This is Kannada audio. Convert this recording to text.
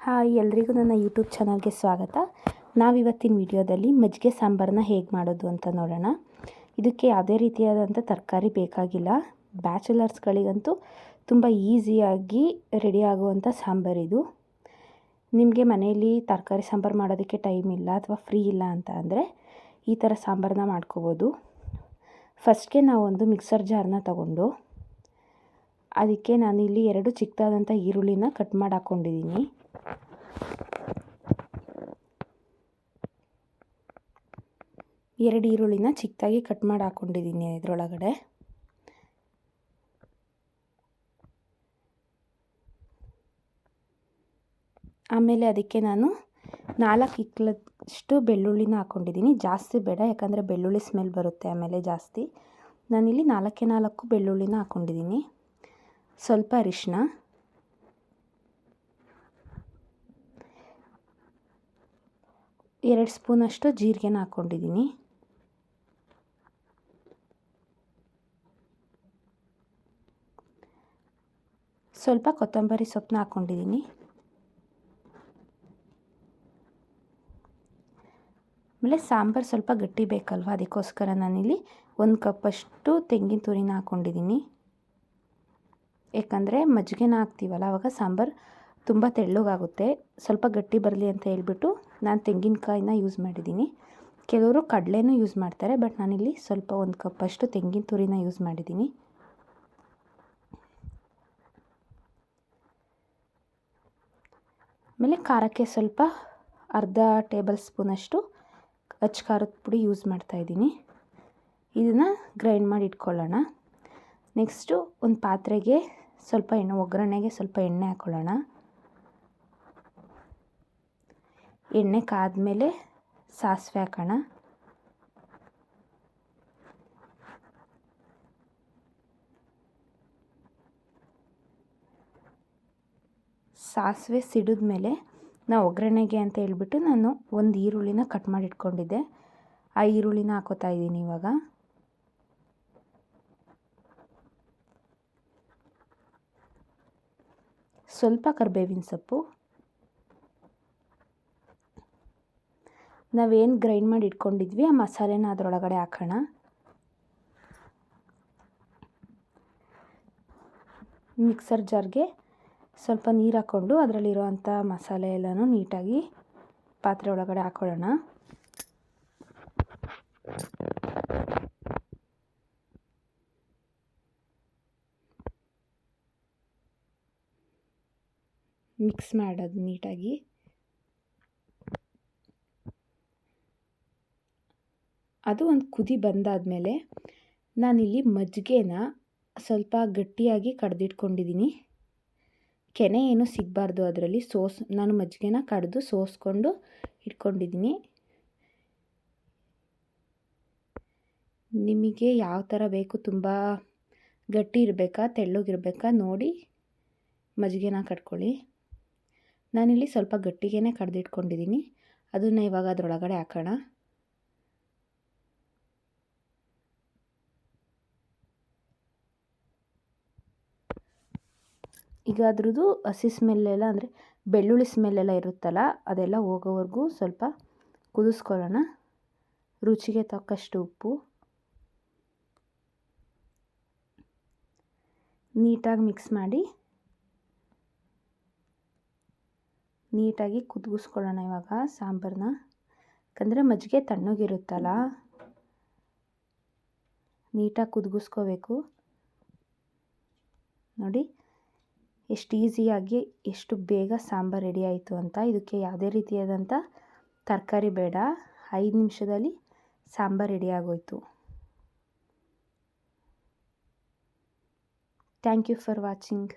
ಹಾಯ್, ಎಲ್ರಿಗೂ ನನ್ನ ಯೂಟ್ಯೂಬ್ ಚಾನಲ್ಗೆ ಸ್ವಾಗತ. ನಾವಿವತ್ತಿನ ವಿಡಿಯೋದಲ್ಲಿ ಮಜ್ಜಿಗೆ ಸಾಂಬಾರನ್ನ ಹೇಗೆ ಮಾಡೋದು ಅಂತ ನೋಡೋಣ. ಇದಕ್ಕೆ ಯಾವುದೇ ರೀತಿಯಾದಂಥ ತರಕಾರಿ ಬೇಕಾಗಿಲ್ಲ. ಬ್ಯಾಚುಲರ್ಸ್ಗಳಿಗಂತೂ ತುಂಬ ಈಸಿಯಾಗಿ ರೆಡಿ ಆಗುವಂಥ ಸಾಂಬಾರಿದು ನಿಮಗೆ ಮನೆಯಲ್ಲಿ ತರಕಾರಿ ಸಾಂಬಾರು ಮಾಡೋದಕ್ಕೆ ಟೈಮ್ ಇಲ್ಲ ಅಥವಾ ಫ್ರೀ ಇಲ್ಲ ಅಂತ ಅಂದರೆ ಈ ಥರ ಸಾಂಬಾರನ್ನ ಮಾಡ್ಕೋಬೋದು. ಫಸ್ಟ್ಗೆ ನಾವು ಒಂದು ಮಿಕ್ಸರ್ ಜಾರನ್ನ ತಗೊಂಡು ಅದಕ್ಕೆ ನಾನು ಇಲ್ಲಿ ಎರಡು ಚಿಕ್ಕದಾದಂಥ ಈರುಳ್ಳಿನ ಕಟ್ ಮಾಡಿ ಹಾಕ್ಕೊಂಡಿದ್ದೀನಿ ಎರಡು ಈರುಳ್ಳಿನ ಚಿಕ್ಕದಾಗಿ ಕಟ್ ಮಾಡಿ ಹಾಕ್ಕೊಂಡಿದ್ದೀನಿ ಇದರೊಳಗಡೆ. ಆಮೇಲೆ ಅದಕ್ಕೆ ನಾನು ನಾಲ್ಕು ಇಕ್ಕಲಷ್ಟು ಬೆಳ್ಳುಳ್ಳಿನ ಹಾಕ್ಕೊಂಡಿದ್ದೀನಿ. ಜಾಸ್ತಿ ಬೇಡ, ಯಾಕಂದರೆ ಬೆಳ್ಳುಳ್ಳಿ ಸ್ಮೆಲ್ ಬರುತ್ತೆ ಆಮೇಲೆ ಜಾಸ್ತಿ. ನಾನಿಲ್ಲಿ ನಾಲ್ಕೇ ನಾಲ್ಕು ಬೆಳ್ಳುಳ್ಳಿನ ಹಾಕ್ಕೊಂಡಿದ್ದೀನಿ. ಸ್ವಲ್ಪ ಅರಿಶಿನ ಎರಡು ಸ್ಪೂನಷ್ಟು ಜೀರಿಗೆನ ಹಾಕ್ಕೊಂಡಿದ್ದೀನಿ. ಸ್ವಲ್ಪ ಕೊತ್ತಂಬರಿ ಸೊಪ್ಪನ್ನ ಹಾಕ್ಕೊಂಡಿದ್ದೀನಿ. ಆಮೇಲೆ ಸಾಂಬಾರು ಸ್ವಲ್ಪ ಗಟ್ಟಿ ಬೇಕಲ್ವ, ಅದಕ್ಕೋಸ್ಕರ ನಾನಿಲ್ಲಿ ಒಂದು ಕಪ್ಪಷ್ಟು ತೆಂಗಿನ ತುರಿನ ಹಾಕ್ಕೊಂಡಿದ್ದೀನಿ. ಯಾಕಂದರೆ ಮಜ್ಜಿಗೆನ ಹಾಕ್ತೀವಲ್ಲ ಆವಾಗ ಸಾಂಬಾರು ತುಂಬ ತೆಳ್ಳಗಾಗುತ್ತೆ. ಸ್ವಲ್ಪ ಗಟ್ಟಿ ಬರಲಿ ಅಂತ ಹೇಳ್ಬಿಟ್ಟು ನಾನು ತೆಂಗಿನಕಾಯಿನ ಯೂಸ್ ಮಾಡಿದ್ದೀನಿ. ಕೆಲವರು ಕಡಲೆನೂ ಯೂಸ್ ಮಾಡ್ತಾರೆ ಬಟ್ ನಾನಿಲ್ಲಿ ಸ್ವಲ್ಪ ಒಂದು ಕಪ್ಪಷ್ಟು ತೆಂಗಿನ ತುರಿನ ಯೂಸ್ ಮಾಡಿದ್ದೀನಿ. ಆಮೇಲೆ ಖಾರಕ್ಕೆ ಸ್ವಲ್ಪ ಅರ್ಧ ಟೇಬಲ್ ಸ್ಪೂನಷ್ಟು ಅಚ್ಚ ಖಾರದ ಪುಡಿ ಯೂಸ್ ಮಾಡ್ತಾಯಿದ್ದೀನಿ ಇದನ್ನು ಗ್ರೈಂಡ್ ಮಾಡಿ ಇಟ್ಕೊಳ್ಳೋಣ. ನೆಕ್ಸ್ಟು ಒಂದು ಪಾತ್ರೆಗೆ ಸ್ವಲ್ಪ ಎಣ್ಣೆ, ಒಗ್ಗರಣೆಗೆ ಸ್ವಲ್ಪ ಎಣ್ಣೆ ಹಾಕ್ಕೊಳ್ಳೋಣ ಎಣ್ಣೆ ಕಾದ್ಮೇಲೆ ಸಾಸಿವೆ ಹಾಕೋಣ. ಸಾಸಿವೆ ಸಿಡಿದ ಮೇಲೆ ನಾವು ಒಗ್ಗರಣೆಗೆ ಅಂತ ಹೇಳ್ಬಿಟ್ಟು ನಾನು ಒಂದು ಈರುಳ್ಳಿನ ಕಟ್ ಮಾಡಿ ಇಟ್ಕೊಂಡಿದ್ದೆ ಆ ಈರುಳ್ಳಿನ ಹಾಕೋತಾ ಇದ್ದೀನಿ ಇವಾಗ. ಸ್ವಲ್ಪ ಕರಿಬೇವಿನ ಸೊಪ್ಪು ನಾವೇನು ಗ್ರೈಂಡ್ ಮಾಡಿ ಇಟ್ಕೊಂಡಿದ್ವಿ, ಆ ಮಸಾಲೆನ ಅದರೊಳಗಡೆ ಹಾಕೋಣ. ಮಿಕ್ಸರ್ ಜಾರ್ಗೆ ಸ್ವಲ್ಪ ನೀರು ಹಾಕ್ಕೊಂಡು ಅದರಲ್ಲಿರುವಂಥ ಮಸಾಲೆ ಎಲ್ಲನೂ ನೀಟಾಗಿ ಪಾತ್ರೆ ಒಳಗಡೆ ಹಾಕ್ಕೊಳ್ಳೋಣ ಮಿಕ್ಸ್ ಮಾಡೋದು ನೀಟಾಗಿ. ಅದು ಒಂದು ಕುದಿ ಬಂದಾದಮೇಲೆ ನಾನಿಲ್ಲಿ ಮಜ್ಜಿಗೆನ ಸ್ವಲ್ಪ ಗಟ್ಟಿಯಾಗಿ ಕಡ್ದಿಟ್ಕೊಂಡಿದ್ದೀನಿ. ಕೆನೆ ಏನು ಸಿಗಬಾರ್ದು ಅದರಲ್ಲಿ. ಸೋಸ್, ನಾನು ಮಜ್ಜಿಗೆನ ಕಡ್ದು ಸೋಸ್ಕೊಂಡು ಇಟ್ಕೊಂಡಿದ್ದೀನಿ. ನಿಮಗೆ ಯಾವ ಥರ ಬೇಕು ತುಂಬ ಗಟ್ಟಿ ಇರಬೇಕಾ ತೆಳ್ಳಗಿರಬೇಕಾ ನೋಡಿ ಮಜ್ಜಿಗೆನ ಕಟ್ಕೊಳ್ಳಿ. ನಾನಿಲ್ಲಿ ಸ್ವಲ್ಪ ಗಟ್ಟಿಗೆ ಕಡ್ದಿಟ್ಕೊಂಡಿದ್ದೀನಿ. ಅದನ್ನು ಇವಾಗ ಅದರೊಳಗಡೆ ಹಾಕೋಣ. ಈಗ ಅದ್ರದ್ದು ಹಸಿ ಸ್ಮೆಲ್ಲೆಲ್ಲ ಅಂದರೆ ಬೆಳ್ಳುಳ್ಳಿ ಸ್ಮೆಲ್ಲೆಲ್ಲ ಇರುತ್ತಲ್ಲ, ಅದೆಲ್ಲ ಹೋಗೋವರೆಗೂ ಸ್ವಲ್ಪ ಕುದಿಸ್ಕೊಳ್ಳೋಣ. ರುಚಿಗೆ ತಕ್ಕಷ್ಟು ಉಪ್ಪು. ನೀಟಾಗಿ ಮಿಕ್ಸ್ ಮಾಡಿ. ನೀಟಾಗಿ ಕುದಿಸ್ಕೊಳ್ಳೋಣ ಇವಾಗ ಸಾಂಬಾರನ್ನ ಯಾಕಂದರೆ ಮಜ್ಜಿಗೆ ತಣ್ಣಗಿರುತ್ತಲ್ಲ. ನೀಟಾಗಿ ಕುದಿಸ್ಕೋಬೇಕು ನೋಡಿ ಎಷ್ಟು ಈಸಿಯಾಗಿ ಎಷ್ಟು ಬೇಗ ಸಾಂಬಾರು ರೆಡಿ ಆಯಿತು ಅಂತ, ಇದಕ್ಕೆ ಯಾವುದೇ ರೀತಿಯಾದಂಥ ತರಕಾರಿ ಬೇಡ. ಐದು ನಿಮಿಷದಲ್ಲಿ ಸಾಂಬಾರು ರೆಡಿ ಆಗೋಯ್ತು. Thank you for watching